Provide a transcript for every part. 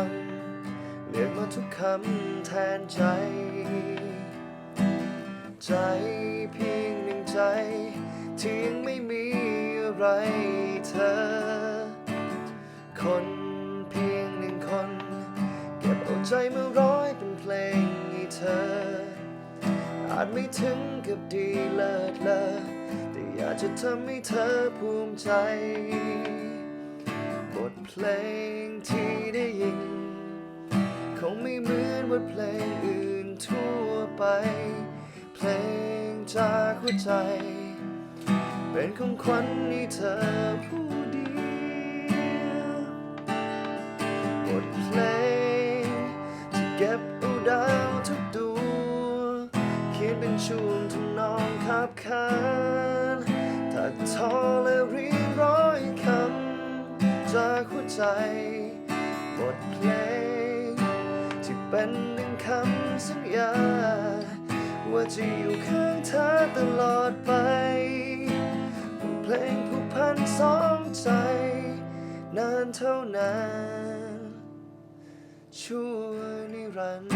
ำเลือกมาทุกคำแทนใจ ใจเพียงหนึ่งใจ ที่ยังไม่มีอะไรเธอ คนเพียงหนึ่งคน เก็บเอาใจมาร้อยเป็นเพลงให้เธอ อาจไม่ถึงกับดีเลิศเลอแต่อยากจะทำให้เธอภูมิใจบทเพลงที่ได้ยิน งไม่เหมือนบทเพลงอื่นทั่วไป เพลงจากหัวใจ เป็นของขวัญให้เธอผู้เดียวบทเพลงที่เก็บเอาดาวทุกดวงเขียนเป็นช่วงทำนองขับขานถักทอและเรียงร้อยคำจากหัวใจบทเพลง เป็นหนึ่งคำสัญญา ว่าจะอยู่ข้างเธอตลอดไป เพลงผูกพันสองใจ นานเท่านานชั่วนิรันดร์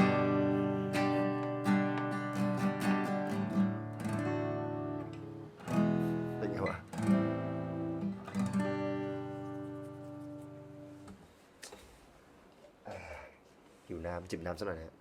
หิวน้ำจิบน้ำสักหน่อยนะฮะ